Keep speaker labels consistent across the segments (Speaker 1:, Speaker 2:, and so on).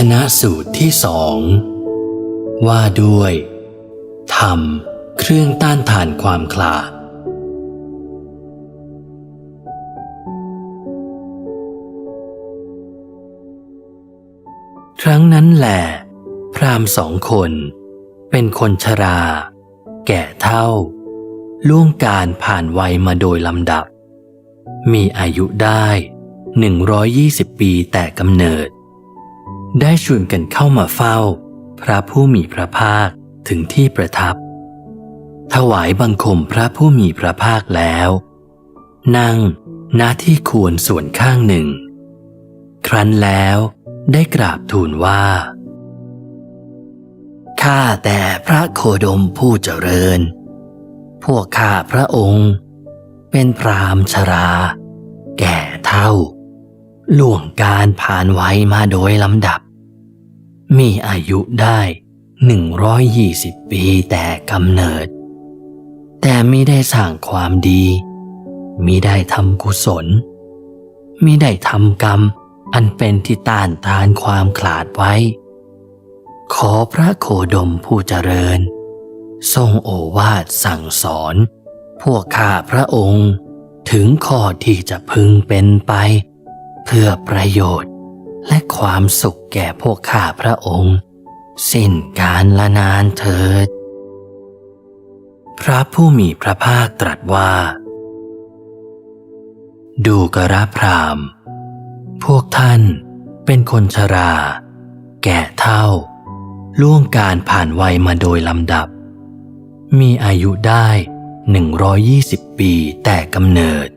Speaker 1: ชนะสูตรที่สองว่าด้วยธรรมเครื่องต้านทานความคลาดครั้งนั้นแหละพราหมณ์สองคน เป็นคนชรา แก่เท่า ล่วงการผ่านวัยมาโดยลำดับ มีอายุได้หนึ่งร้อยยี่สิบปีแต่กำเนิด ได้ชวนกันเข้ามาเฝ้า พระผู้มีพระภาคถึงที่ประทับ ถวายบังคมพระผู้มีพระภาคแล้ว นั่งณที่ควรส่วนข้างหนึ่ง ครั้นแล้วได้กราบทูลว่า ข้าแต่พระโคดมผู้เจริญ พวกข้าพระองค์ เป็นพรามชรา แก่เท่า ล่วงการผ่านไว้มาโดยลำดับ มีอายุได้หนึ่งร้อยยี่สิบปีแต่กำเนิด แต่มิได้สร้างความดีมิได้ทำกุศลมิได้ทำกรรมอันเป็นที่ต้านทานความขลาดไว้ ขอพระโคดมผู้เจริญ ทรงโอวาทสั่งสอน พวกข้าพระองค์ถึงข้อที่จะพึงเป็นไป เพื่อประโยชน์ และความสุขแก่พวกข้าพระองค์ สิ้นการละนานเถิด พระผู้มีพระภาคตรัสว่า ดูกระพรามณ์พวกท่านเป็นคนชรา แก่เท่า ล่วงการผ่านวัยมาโดยลำดับ มีอายุได้หนึ่งร้อยยี่สิบปีแต่กำเนิด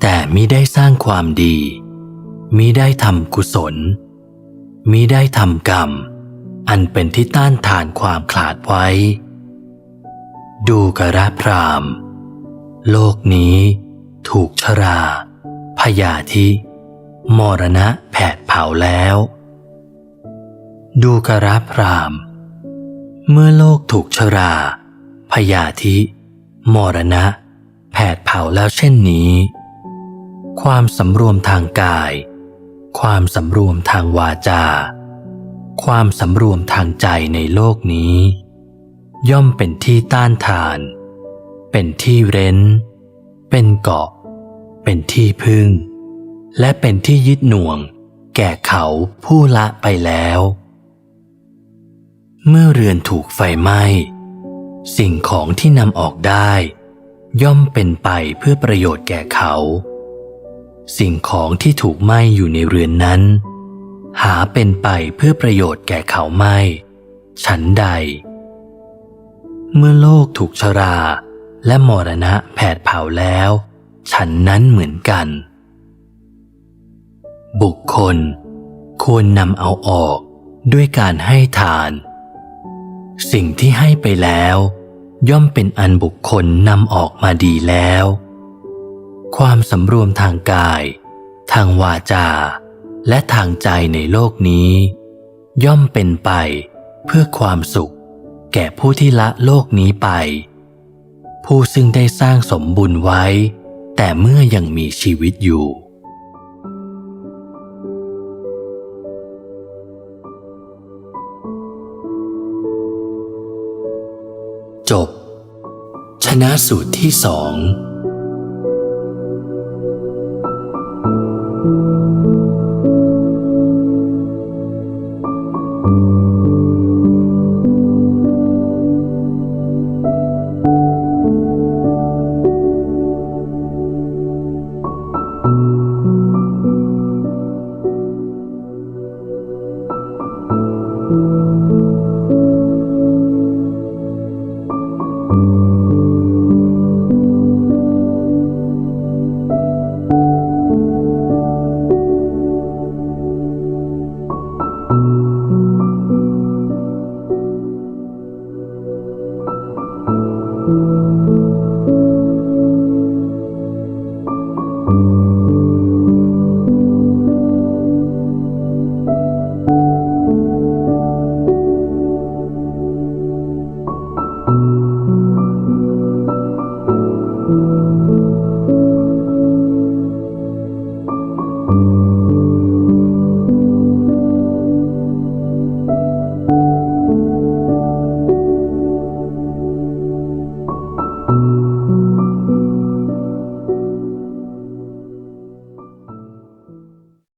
Speaker 1: แต่มิได้สร้างความดี มิได้ทำกุศลมิได้ทำกรรม อันเป็นที่ต้านทานความขลาดไว้ ดูกระพราม โลกนี้ ถูกชรา พยาธิ มรณะแผดเผาแล้ว ดูกระพราม เมื่อโลกถูกชรา พยาธิ มรณะ แผดเผาแล้วเช่นนี้ ความสำรวมทางกาย ความสำรวมทางวาจา ความสำรวมทางใจในโลกนี้ ย่อมเป็นที่ต้านทาน เป็นที่เร้น เป็นเกาะ เป็นที่พึ่ง และเป็นที่ยึดหน่วง แก่เขาผู้ละไปแล้ว เมื่อเรือนถูกไฟไหม้ สิ่งของที่นำออกได้ ย่อมเป็นไปเพื่อประโยชน์แก่เขา สิ่งของที่ถูกไหม้อยู่ในเรือนนั้น หาเป็นไปเพื่อประโยชน์แก่เขาไม่ฉันใด เมื่อโลกถูกชราและมรณะแผดเผาแล้ว ฉันนั้นเหมือนกัน บุคคล ควรนำเอาออกด้วยการให้ทาน สิ่งที่ให้ไปแล้ว ย่อมเป็นอันบุคคลนำออกมาดีแล้ว ความสำรวมทางกาย ทางวาจา และทางใจในโลกนี้ ย่อมเป็นไปเพื่อความสุข แก่ผู้ที่ละโลกนี้ไป ผู้ซึ่งได้สร้างสมบุญไว้ แต่เมื่อยังมีชีวิตอยู่ จบ ชนะสูตรที่สอง
Speaker 2: thank you